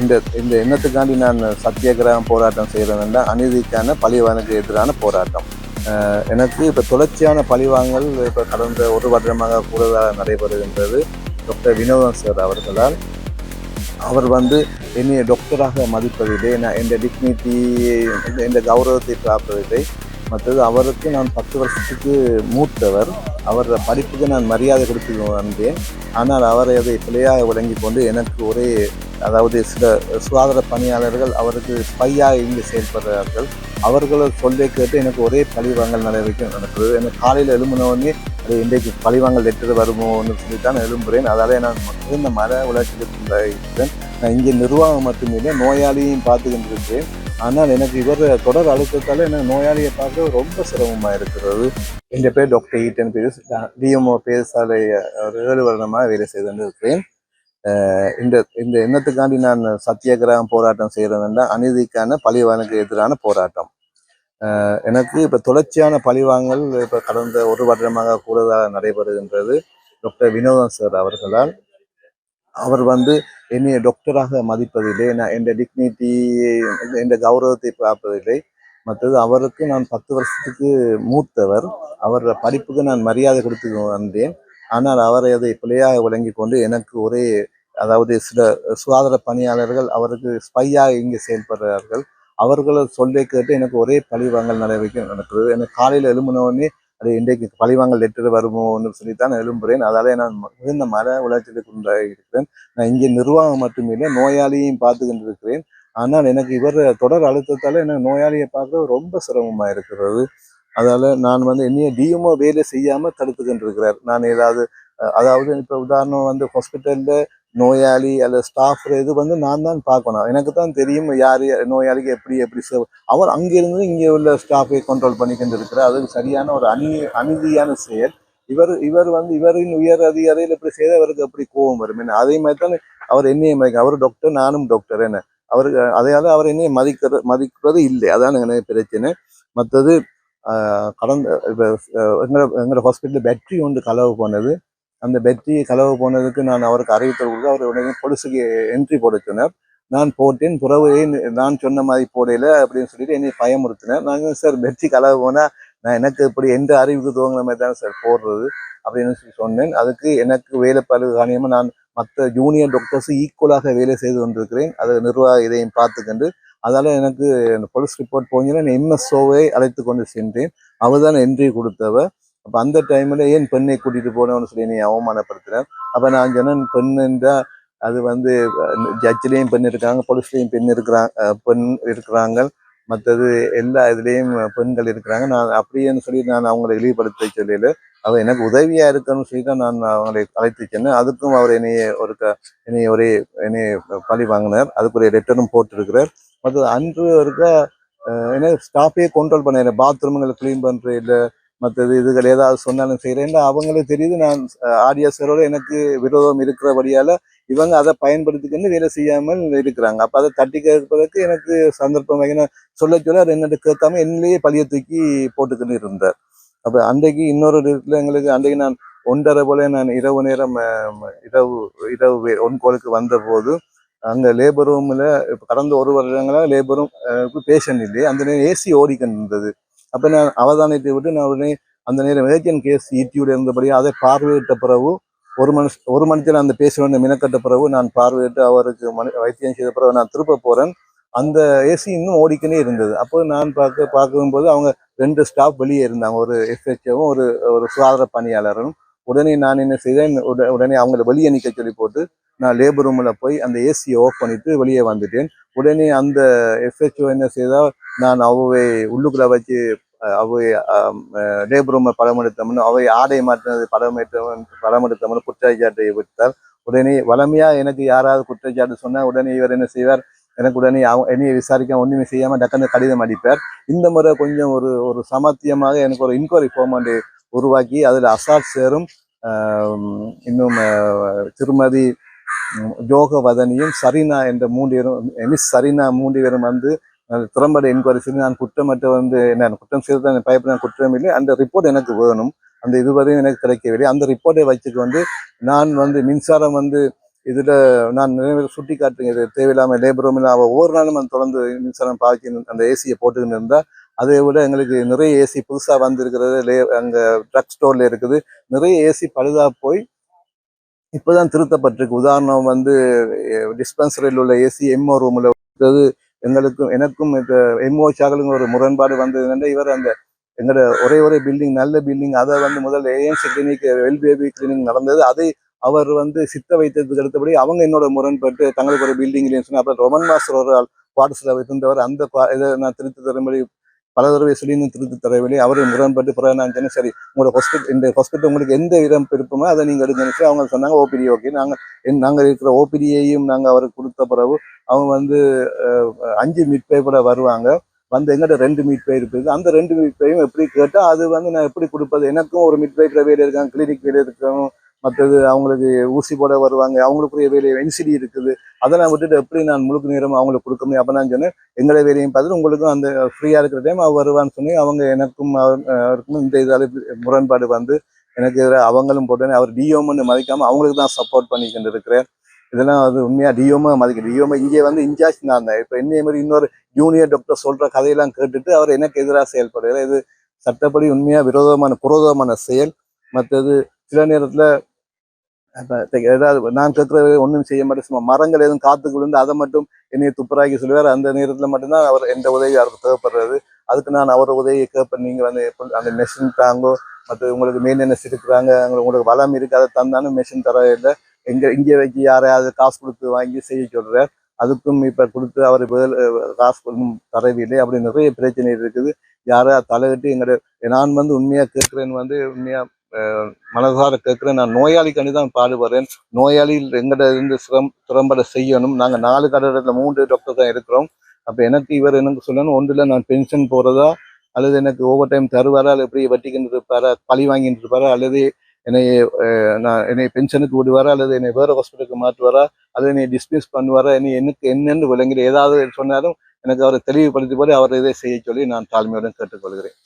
இந்த இந்த எண்ணத்துக்காண்டி நான் சத்தியாகிரகம் போராட்டம் செய்கிறேன்னா அநீதிக்கான பழிவானுக்கு எதிரான போராட்டம். எனக்கு இப்போ தொடர்ச்சியான பழிவாங்கல் இப்போ கடந்த ஒரு வருடமாக கூடுதலாக நடைபெறுகின்றது. டாக்டர் வினோதன் சார் அவர்களால். அவர் வந்து என்னை டாக்டராக மதிப்பதில்லை. நான் எந்த டிக்னிட்டி எந்த கௌரவத்தை பார்ப்பதில்லை மற்றது அவருக்கு நான் பத்து வருஷத்துக்கு மூத்தவர். அவர் படிப்புக்கு நான் மரியாதை கொடுத்து வந்தேன். ஆனால் அவரை அதை பிழையாக விளங்கி கொண்டு எனக்கு ஒரே அதாவது சில சுகாதார பணியாளர்கள் அவருக்கு ஸ்பையாக இங்கு செயல்படுறார்கள். அவர்களை சொல்லை கேட்டு எனக்கு ஒரே பழிவாங்கல் நடவடிக்கை நடக்குது எனக்கு காலையில் எழும்பினோடனே அது இன்றைக்கு பழிவாங்கல் லெட்டர் வருமோன்னு சொல்லி தான் நான் எழும்புகிறேன் அதாலே நான் மிகுந்த மன உளைச்சலுக்கு நான் இங்கே நிர்வாகம் மட்டுமில்லை நோயாளியையும் பார்த்துக்கிட்டு இருக்கிறேன். ஆனால் எனக்கு இவர் தொடர் அழுத்தத்தால் எனக்கு நோயாளியை பார்க்க ரொம்ப சிரமமாக இருக்கிறது. என் பேர் டாக்டர் ஈட்டன் பேர் டிஎம்ஓ பேசாலை ஒரு ஏழு வருடமாக வேலை செய்து இருக்கிறேன் இந்த இந்த எண்ணத்துக்காண்டி நான் சத்தியாகிரகம் போராட்டம் செய்கிறேன்னா அநீதிக்கான பழிவானுக்கு எதிரான போராட்டம். எனக்கு இப்போ தொடர்ச்சியான பழிவாங்கல் இப்போ கடந்த ஒரு வருடமாக கூடுதலாக நடைபெறுகின்றது. டாக்டர் வினோதன் சார் அவர்களால். அவர் வந்து என்னை டாக்டராக மதிப்பதில்லை நான் என் டிக்னிட்டி என் கௌரவத்தை பார்ப்பதில்லை மற்றது அவருக்கு நான் பத்து வருஷத்துக்கு மூத்தவர். அவர் படிப்புக்கு நான் மரியாதை கொடுத்து வந்தேன். ஆனால் அவரை அதை பிள்ளையாக விளங்கி கொண்டு எனக்கு ஒரே அதாவது சில சுகாதார பணியாளர்கள் அவருக்கு ஸ்பையாக இங்கே செயல்படுறார்கள். அவர்களை சொல்லி கேட்டு எனக்கு ஒரே பழிவாங்கல் நடவடிக்கை நடக்கிறது. எனக்கு காலையில் எழும்பினோடனே அது இன்றைக்கு பழிவாங்கல் லெட்டர் வருமோன்னு சொல்லி தான் எழும்புகிறேன் அதாலே நான் மிகுந்த மன உளைச்சலுக்கு உண்டாகி இருக்கிறேன் நான் இங்கே நிர்வாகம் மட்டுமில்லை நோயாளியையும் பார்த்துக்கிட்டு இருக்கிறேன் ஆனால் எனக்கு இவர் தொடர் அழுத்தத்தால் எனக்கு நோயாளியை பார்க்க ரொம்ப சிரமமாக இருக்கிறது. அதால் நான் வந்து என்னைய டிஎம்ஓ வேலை செய்யாமல் தடுத்துக்கிட்டு இருக்கிறார் நான் ஏதாவது அதாவது இப்போ உதாரணம் வந்து ஹாஸ்பிட்டலில் நோயாளி அல்லது ஸ்டாஃப் இது வந்து நான் தான் பார்க்கணும். எனக்கு தான் தெரியும் யார் நோயாளிக்கு எப்படி எப்படி சேவ் அவர் அங்கிருந்து இங்கே உள்ள ஸ்டாஃபை கண்ட்ரோல் பண்ணிக்கிட்டு இருக்கிறார். அது சரியான ஒரு அநீ அநீதியான செயல். இவர் இவர் வந்து இவரின் உயர் அதிகாரியில் இப்படி செய்த அவருக்கு எப்படி கோபம் வரும் என்ன? அதே மாதிரி தான் அவர் என்னையை மதிக்க அவர் டாக்டர் நானும் டாக்டர் என்ன? அவருக்கு அதையாவது அவர் என்னையை மதிக்கிற மதிக்கிறது இல்லை. அதான் எனக்கு பிரச்சனை. மற்றது கடந்த இப்போ எங்களோட எங்களோட ஹாஸ்பிட்டலில் பேட்டரி ஒன்று கலவு போனது அந்த பேட்டரி களவு போனதுக்கு நான் அவருக்கு அறிவித்தல் கொடுத்து அவர் உடனே பொலிஸுக்கு என்ட்ரி போட சொன்னார். நான் போட்டேன் புறவையை நான் சொன்ன மாதிரி போடையில அப்படின்னு சொல்லிட்டு என்னை பயமுறுத்தினர். நாங்கள் சார் பேட்டரி களவு போனால் நான் எனக்கு இப்படி எந்த அறிவுக்கு துவங்கின மாதிரி தான் சார் போடுறது? அப்படின்னு சொல்லி சொன்னேன். அதுக்கு எனக்கு வேலை பழு காணியமாக நான் மற்ற ஜூனியர் டாக்டர்ஸ் ஈக்குவலாக வேலை செய்து கொண்டிருக்கிறேன். அது நிர்வாக இதையும் பார்த்துக்கொண்டு அதால் எனக்கு அந்த போலீஸ் ரிப்போர்ட் போனீங்கன்னா எம்எஸ்ஓவை அழைத்து கொண்டு சென்றேன். அவர் தான் என்ட்ரி கொடுத்தவர். அப்போ அந்த டைமில் ஏன் பெண்ணை கூட்டிகிட்டு போனோன்னு சொல்லி நீ அவமானப்படுத்தினார் அப்போ நான் சொன்னேன் என்றால் அது வந்து ஜட்ஜ்லேயும் பெண் இருக்காங்க போலீஸ்லேயும் பெண் இருக்கிறாங்க பெண் இருக்கிறாங்க. மற்றது எல்லா இதுலேயும் பெண்கள் இருக்கிறாங்க. நான் அப்படியேன்னு சொல்லி நான் அவங்களை இழிவுபடுத்த சொல்லல. அவர் எனக்கு உதவியாக இருக்கணும்னு சொல்லி தான் நான் அவங்களை அழைத்து சென்னேன் அதுக்கும் அவர் என்னைய ஒரு க என்னைய ஒரே என்னைய பழி வாங்கினார். அதுக்கு ஒரு லெட்டரும் போட்டிருக்கிறார். மற்றது அன்று இருக்க என்ன ஸ்டாஃபே கண்ட்ரோல் பண்ண பாத்ரூம்களை க்ளீன் பண்ணுற இல்லை மற்றது இதுகள் ஏதாவது சொன்னாலும் செய்கிறேன் அவங்களே தெரியுது நான் ஆடியன்ஸரோட எனக்கு விரோதம் இருக்கிறபடியால் இவங்க அதை பயன்படுத்திக்கின்னு வேலை செய்யாமல் இருக்கிறாங்க. அப்போ அதை தட்டி கேட்பதற்கு எனக்கு சந்தர்ப்பம் வைக்கணும். சொல்ல சொல்ல அவர் என்னட்டு கேட்காம என்னையே பழிய தூக்கி போட்டுக்கின்னு இருந்தார். அப்போ அன்றைக்கு இன்னொரு இடத்துல எங்களுக்கு அன்றைக்கு நான் ஒன்றரை போல நான் இரவு நேரம் இரவு இரவு வே- ஒன்கோலுக்கு வந்தபோது அங்கே லேபர் ரூமில் கடந்த ஒரு வருடங்களாக லேபர் ரூம் பேஷண்ட் இல்லையே. அந்த நேரம் ஏசி ஓடிக்கிட்டு இருந்தது. அப்போ நான் அவதானத்தை விட்டு நான் உடனே அந்த நேரம் ஏஜென்ட் கேஸ் ஈட்டியோட இருந்தபடியாக அதை பார்வையிட்ட பிறகு ஒரு மனுஷ ஒரு மனுஷன் அந்த பேசுவேன் மினக்கட்ட பிறகு நான் பார்வையிட்டு அவருக்கு மனு வைத்தியம் செய்த பிறகு நான் திருப்ப போகிறேன் அந்த ஏசி இன்னும் ஓடிக்கினே இருந்தது. அப்போ நான் பார்க்க பார்க்கும்போது அவங்க ரெண்டு ஸ்டாஃப் வெளியே இருந்தாங்க. ஒரு எஸ்ஹெச்ஓவும் ஒரு ஒரு சுகாதார பணியாளரும். உடனே நான் என்ன செய்தேன்? உட- உடனே அவங்கள வெளியே நிற்க சொல்லி போட்டு நான் லேபர் ரூமில் போய் அந்த ஏசியை ஆஃப் பண்ணிவிட்டு வெளியே வந்துட்டேன். உடனே அந்த எஃப்ஹெச்ஓ என்ன செய்தால் நான் அவை உள்ளுக்குள்ளே வச்சு அவை லேபர் ரூமை படம் எடுத்தோம்னு அவை ஆடை மாற்றினது படம் எடுத்தவன் படம் எடுத்தோம்னு குற்றச்சாட்டை விட்டார். உடனே வளமையாக எனக்கு யாராவது குற்றச்சாட்டு சொன்னால் உடனே இவர் என்ன செய்வார்? எனக்கு உடனே அவ என்னையை விசாரிக்க ஒன்றுமே செய்யாமல் டக்குன்னு கடிதம் அடிப்பார். இந்த முறை கொஞ்சம் ஒரு ஒரு சமத்தியமாக எனக்கு ஒரு இன்கொயரி ஃபார்ம் உருவாக்கி அதில் அசாத் சேரும் இன்னும் திருமதி ம், யோகவதனியும் சரினா என்ற மூன்று பேரும் மிஸ் சரினா மூன்று பேரும் வந்து திறம்பட என்கொயரி செய்து நான் குற்றமற்ற வந்து என்ன குற்றம் செய்து பயப்பட குற்றம் இல்லை அந்த ரிப்போர்ட் எனக்கு வேணும். அந்த இதுவரையும் எனக்கு கிடைக்கவில்லை. அந்த ரிப்போர்ட்டை வச்சுட்டு வந்து நான் வந்து மின்சாரம் வந்து இதில் நான் நிறைய சுட்டி காட்டுங்க இது தேவையில்லாம லேபர் ஒவ்வொரு நாளும் அந்த தொடர்ந்து மின்சாரம் பாய்ச்சி அந்த ஏசியை போட்டுக்கிட்டு இருந்தால் அதை விட எங்களுக்கு நிறைய ஏசி புதுசாக வந்திருக்கிறது. லே அங்கே ட்ரக் ஸ்டோரில் இருக்குது. நிறைய ஏசி பழுதாக போய் இப்போதான் திருத்தப்பட்டிருக்கு. உதாரணம் வந்து டிஸ்பென்சரியில் உள்ள ஏசி எம்ஓ ரூமில் இருக்கிறது எங்களுக்கும் எனக்கும் எம்ஓ சாகலுங்க ஒரு முரண்பாடு வந்தது. வந்ததுன்னா இவர் அந்த எங்களோட ஒரே ஒரே பில்டிங் நல்ல பில்டிங் அதை வந்து முதல் ஏஎன்சி கிளினிக் வெல்பேபி கிளினிக் நடந்தது. அதை அவர் வந்து சித்த வைத்ததுக்கு அடுத்தபடி அவங்க என்னோட முரண்பட்டு தங்களுக்கு ஒரு பில்டிங் இல்லைன்னு சொன்னால் அப்புறம் ரொமன் மாஸ்டர் ஒரு ஆள் வாட்ஸ்ல இருந்தவர் அந்த இதை நான் திருத்தி தரும்படி பல தடவை சொல்லி திருத்தி தரவில்லை. அவரும் முரண்பட்டு பிறகு நான் சொன்னேன் சரி உங்களோட ஹாஸ்பிட்டல் இந்த ஹாஸ்பிட்டல் உங்களுக்கு எந்த இடம் விருப்பமோ அதை நீங்கள் எடுங்கன்னு சொல்லி அவங்க சொன்னாங்க ஓபிடி ஓகே. நாங்கள் நாங்கள் இருக்கிற ஓபிடியையும் நாங்கள் அவருக்கு கொடுத்த பிறகு அவங்க வந்து அஞ்சு மீட்பே கூட வருவாங்க. வந்து எங்கிட்ட ரெண்டு மீட்பே இருக்குது. அந்த ரெண்டு மீட்பையும் எப்படி கேட்டால் அது வந்து நான் எப்படி கொடுப்பது? எனக்கும் ஒரு மீட் பே வேலை இருக்காங்க கிளினிக் வேலை இருக்கணும் மற்றது அவங்களுக்கு ஊசி போட வருவாங்க அவங்களுக்குரிய வேலையை என்சிடி இருக்குது. அதெல்லாம் விட்டுட்டு எப்படி நான் முழுக்க நேரம் அவங்களுக்கு கொடுக்க முடியும்? அப்போ நான் சொன்னேன் எங்களை வேலையும் பார்த்துட்டு உங்களுக்கும் அந்த ஃப்ரீயாக இருக்கிற டைம் அவர் வருவான்னு சொல்லி அவங்க எனக்கும் அவர்- அவருக்கும் இந்த இதால் முரண்பாடு வந்து எனக்கு எதிராக அவங்களும் போட்டேன் அவர் டிஓம்னு மதிக்காமல் அவங்களுக்கு தான் சப்போர்ட் பண்ணிக்கிட்டு இருக்கிறேன். இதெல்லாம் அது உண்மையாக டிஓமா மதிக்க டிஓமா இங்கே வந்து இன்சார்ஜ் நான் தான். இப்போ என்னைய மாதிரி இன்னொரு ஜூனியர் டாக்டர் சொல்கிற கதையெல்லாம் கேட்டுட்டு அவர் எனக்கு எதிராக செயல்படுகிறார் இது சட்டப்படி உண்மையாக விரோதமான புரோதமான செயல். மற்றது சில நேரத்தில் ஏதாவது நான் கேட்கறது ஒன்றும் செய்ய மாட்டேன். சும்மா மரங்கள் எதுவும் காத்துக்கு விழுந்து அதை மட்டும் என்னைய துப்புராக்கி சொல்லுவார். அந்த நேரத்தில் மட்டும்தான் அவர் எந்த உதவி அவருக்கு தேவைப்படுறது. அதுக்கு நான் அவர் உதவியை கேட்பேன். நீங்கள் வந்து அந்த மெஷின் தாங்கோ மற்ற உங்களுக்கு மெயின்டெனன்ஸ் இருக்கிறாங்க உங்களுக்கு உங்களுக்கு வளம் இருக்கு அதை தந்தாலும் மெஷின் தர இல்லை. எங்கே இங்கே வைக்க யாரையாவது காசு கொடுத்து வாங்கி செய்ய சொல்கிறார் அதுக்கும் இப்போ கொடுத்து அவர் பதில் காசு கொடுக்கும் தரவில்லை. அப்படி நிறைய பிரச்சனை இருக்குது. யாரா தலையிட்டு எங்களோட நான் வந்து உண்மையாக கேட்குறேன்னு வந்து உண்மையாக மனதார கேட்குறேன். நான் நோயாளிக்காண்டி தான் பாடுபடுறேன். நோயாளியில் எங்கிட்ட இருந்து சிரம் திறம்பட செய்யணும். நாங்கள் நாலு கட்டடத்தில் மூன்று டாக்டர் தான் இருக்கிறோம். அப்போ எனக்கு இவர் எனக்கு சொல்லணும் ஒன்றில் நான் பென்ஷன் போகிறதா அல்லது எனக்கு ஓவர் டைம் தருவாரா? அல்லது எப்படி வட்டிக்கிட்டு இருப்பாரா? பழி வாங்கிட்டு இருப்பாரா? அல்லது என்னை நான் என்னை பென்ஷனுக்கு விடுவாரா? அல்லது என்னை வேறு ஹாஸ்பிட்டலுக்கு மாற்றுவாரா? அல்லது என்னை டிஸ்மிஸ் பண்ணுவாரா? என்னை எனக்கு என்னென்னு விளங்கிட. ஏதாவது சொன்னாலும் எனக்கு அவரை தெளிவுபடுத்தி போது அவர் இதை செய்ய சொல்லி நான் தாழ்மையுடன் கேட்டுக்கொள்கிறேன்.